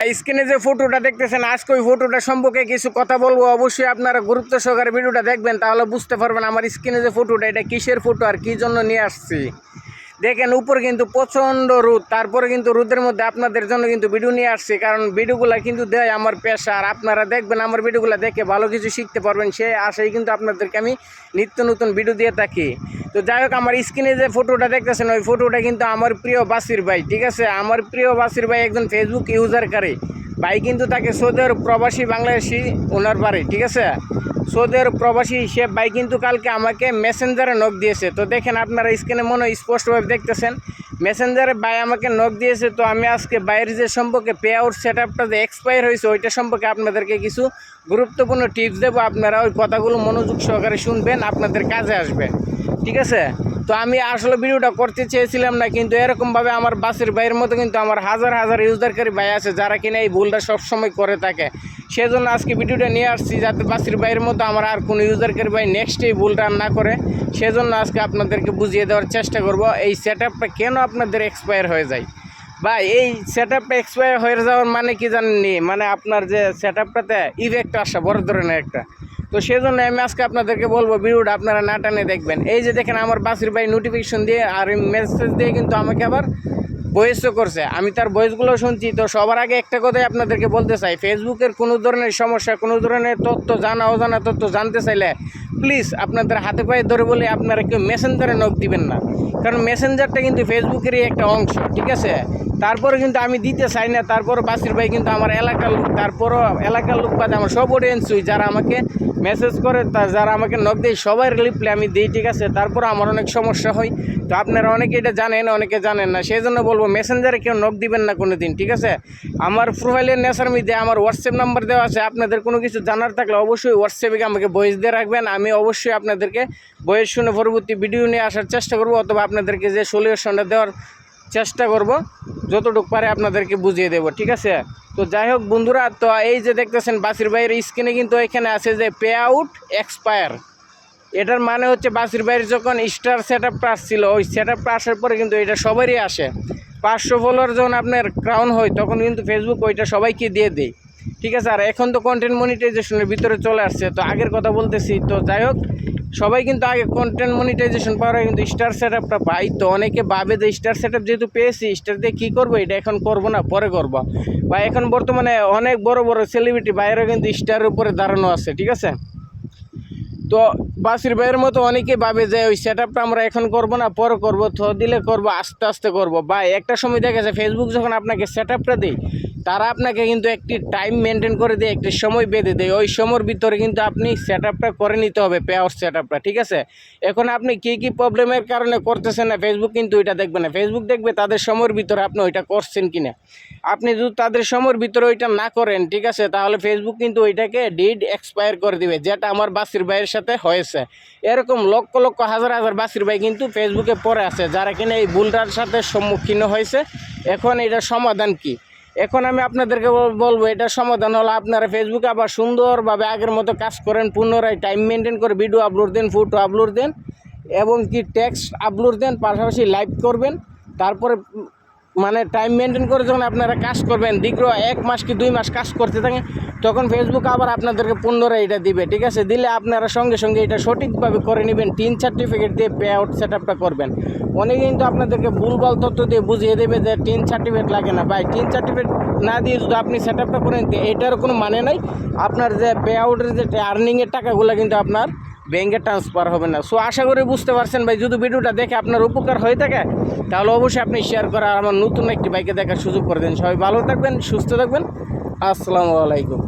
স্ক্রিনে যে ফটোটা দেখতেছেন, আজকে ওই ফটোটা সম্পর্কে কিছু কথা বলব। অবশ্যই আপনারা গুরুত্ব সহকারে ভিডিওটা দেখবেন, তাহলে বুঝতে পারবেন আমার স্ক্রিনে যে ফটোটা, এটা কিসের ফটো আর কি জন্য নিয়ে আসছি। দেখেন, উপর কিন্তু প্রচণ্ড রোদ। তারপরে কিন্তু রোদের মধ্যে আপনাদের জন্য কিন্তু ভিডিও নিয়ে আসছি, কারণ ভিডিওগুলো কিন্তু দেয় আমার পেশা। আর আপনারা দেখবেন, আমার ভিডিওগুলো দেখে ভালো কিছু শিখতে পারবেন। সে আশাই কিন্তু আপনাদেরকে আমি নিত্য নতুন ভিডিও দিয়ে থাকি। তো যাই হোক, আমার স্ক্রিনে যে ফটোটা দেখতেছেন, ওই ফটোটা কিন্তু আমার প্রিয় বাসির ভাই, ঠিক আছে? আমার প্রিয় বাসির ভাই একজন ফেসবুক ইউজার করে ভাই কিন্তু তাকে সৌদি আরব প্রবাসী বাংলাদেশি ওনার বাড়ি, ঠিক আছে? সৌদি আরব প্রবাসী সে ভাই কিন্তু কালকে আমাকে মেসেঞ্জারে নক দিয়েছে। তো দেখেন আপনারা স্ক্রিনে মনে হয় স্পষ্টভাবে দেখতেছেন। মেসেঞ্জারে ভাই আমাকে নক দিয়েছে, তো আমি আজকে বাইরের যে সম্পর্কে পে আউট সেট আপটা যে এক্সপায়ার হয়েছে, ওইটা সম্পর্কে আপনাদেরকে কিছু গুরুত্বপূর্ণ টিপস দেবো। আপনারা ওই কথাগুলো মনোযোগ সহকারে শুনবেন, আপনাদের কাজে আসবে। ঠিক আছে? তো আমি আসলে ভিডিওটা করতে চেয়েছিলাম না, কিন্তু এরকমভাবে আমার বাসের ভাইয়ের মতো কিন্তু আমার হাজার হাজার ইউজারকারী ভাই আছে যারা কিনা এই ভুলটা সবসময় করে থাকে। সেজন্য আজকে ভিডিওটা নিয়ে আসছি যাতে বাসির ভাইয়ের মতো আমার আর কোনো ইউজারকারী ভাই নেক্সট এই ভুলটা না করে। সেজন্য আজকে আপনাদেরকে বুঝিয়ে দেওয়ার চেষ্টা করব, এই সেট কেন আপনাদের এক্সপায়ার হয়ে যায়? বা এই সেট আপটা এক্সপায়ার হয়ে যাওয়ার মানে কি জানেননি? মানে আপনার যে সেট আপটাতে ইফেক্ট আসা, বড় ধরনের একটা। তো সেজন্য আমি আজকে আপনাদেরকে বলব, ভিডিওটা আপনারা না টানে দেখবেন। এই যে দেখেন আমার বাসির ভাই নোটিফিকেশন দিয়ে আর মেসেজ দিয়ে কিন্তু আমাকে আবার ভয়েসও করছে। আমি তার ভয়েসগুলো শুনছি, তো সবার আগে একটা কথাই আপনাদেরকে বলতে চাই। ফেসবুকের কোনো ধরনের সমস্যা, কোনো ধরনের তথ্য জানা, অজানা তথ্য জানতে চাইলে প্লিজ আপনাদের হাতে পায়ে ধরে বলে আপনারা কেউ মেসেঞ্জারে নখ দিবেন না। কারণ মেসেঞ্জারটা কিন্তু ফেসবুকেরই একটা অংশ, ঠিক আছে? তারপরে কিন্তু আমি দিতে চাই না, তারপরে বাসির ভাই কিন্তু আমার এলাকার লোক, তারপরও এলাকার লোক বাদে আমার সব অডিয়েন্সই যারা আমাকে মেসেজ করে, তা যারা আমাকে নক দেয়, সবাই রিপ্লাই আমি দিই, ঠিক আছে? তারপর আমার অনেক সমস্যা হয়। তো আপনারা অনেকে এটা জানেন, অনেকে জানেন না। সেই জন্য বলব মেসেঞ্জারে কেউ নক দিবেন না কোনো দিন ঠিক আছে? আমার প্রোফাইলের নেশার মধ্যে আমার হোয়াটসঅ্যাপ নাম্বার দেওয়া আছে। আপনাদের কোনো কিছু জানার থাকলে অবশ্যই হোয়াটসঅ্যাপে আমাকে বয়স দিয়ে রাখবেন। আমি অবশ্যই আপনাদেরকে বয়স শুনে পরবর্তী ভিডিও নিয়ে আসার চেষ্টা করব, অথবা আপনাদেরকে যে সলিউশনটা দেওয়ার চেষ্টা করব, যতটুক পারে আপনাদেরকে বুঝিয়ে দেব, ঠিক আছে? তো যাই হোক বন্ধুরা, তো এই যে দেখতেছেন বাসির ভাইয়ের স্ক্রিনে কিন্তু এখানে আছে যে পে আউট এক্সপায়ার এটার মানে হচ্ছে বাসির ভাইয়ের যখন স্টার সেট আপটা আসছিল, ওই সেট আপটা আসার পরে কিন্তু এটা সবারই আসে। পাঁচশো ফলোয়ার যখন আপনার ক্রাউন হয়, তখন কিন্তু ফেসবুক ওইটা সবাইকে দিয়ে দেয়। ঠিক আছে? আর এখন তো কন্টেন্ট মনিটাইজেশনের ভিতরে চলে আসছে। তো আগের কথা বলতেছি। তো যাই হোক সবাই কিন্তু আগে কন্টেন্ট মনিটাইজেশন পাওয়ার আগে কিন্তু স্টার সেট আপটা পাই তো অনেকে ভাবে যে স্টার সেট আপ যেহেতু পেয়েছি স্টার দিয়ে কী করব? এটা এখন করব না, পরে করব। বা এখন বর্তমানে অনেক বড় বড় সেলিব্রিটি বাইরে কিন্তু স্টারের উপরে দাঁড়ানো আছে, ঠিক আছে? তো বাসির ভাইয়ের মতো অনেকেই ভাবে যে ওই সেট আপটা আমরা এখন করব না, পরে করব থ দিলে করব, আস্তে আস্তে করব। বা একটা সময় দেখা যায় ফেসবুক যখন আপনাকে সেট আপটা দেয় তারা আপনাকে কিন্তু একটি টাইম মেনটেন করে দিয়ে, একটি সময় বেঁধে দেয়। ওই সময়ের ভিতরে কিন্তু আপনি সেট করে নিতে হবে পে আউট সেট ঠিক আছে? এখন আপনি কী কী প্রবলেমের কারণে করতেছেন না ফেসবুক কিন্তু ওইটা দেখবে না। ফেসবুক দেখবে তাদের সময়ের ভিতরে আপনি ওইটা করছেন কিনা। আপনি যদি তাদের সময়ের ভিতরে ওইটা না করেন, ঠিক আছে, তাহলে ফেসবুক কিন্তু ওইটাকে ডিড এক্সপায়ার করে দিবে, যেটা আমার বাসির ভাইয়ের সাথে হয়েছে। এরকম লক্ষ লক্ষ, হাজার হাজার বাসির ভাই কিন্তু ফেসবুকে পড়ে আছে, যারা কিনা এই ভুলটার সাথে সম্মুখীন হয়েছে। এখন এটার সমাধান কি? এখন আমি আপনাদেরকে বল- বলব, এটা সমাধান হলো আপনারা ফেসবুকে আবার সুন্দরভাবে আগের মতো কাজ করেন, পুনরায় টাইম মেনটেন করে ভিডিও আপলোড দেন ফটো আপলোড দেন এবং কি টেক্সট আপলোড দেন, পাশাপাশি লাইভ করবেন, তারপরে মানে টাইম মেনটেন করে যখন আপনারা কাজ করবেন, দীর্ঘ এক মাস কি দুই মাস কাজ করতে থাকেন, তখন ফেসবুক আবার আপনাদেরকে পুনরায় এটা দিবে, ঠিক আছে? দিলে আপনারা সঙ্গে সঙ্গে এটা সঠিকভাবে করে নেবেন টিন সার্টিফিকেট দিয়ে পে আউট সেট আপটা করবেন। অনেকে কিন্তু আপনাদেরকে ভুলভাল তথ্য দিয়ে বুঝিয়ে দেবে যে টিন সার্টিফিকেট লাগে না। ভাই টিন সার্টিফিকেট না দিয়ে যদি আপনি সেট আপটা করেন এটার কোনো মানে নাই। আপনার যে পে আউটের যে আর্নিংয়ের টাকাগুলো কিন্তু আপনার ব্যাঙ্কে ট্রান্সফার হবে না। সো আশা করি বুঝতে পারছেন ভাই, যদি ভিডিওটা দেখে আপনার উপকার হয়ে থাকে, তাহলে অবশ্যই আপনি শেয়ার করে আর আমার নতুন একটি বাইকে দেখার সুযোগ করে দেন। সবাই ভালো থাকবেন, সুস্থ থাকবেন। আসসালামু আলাইকুম।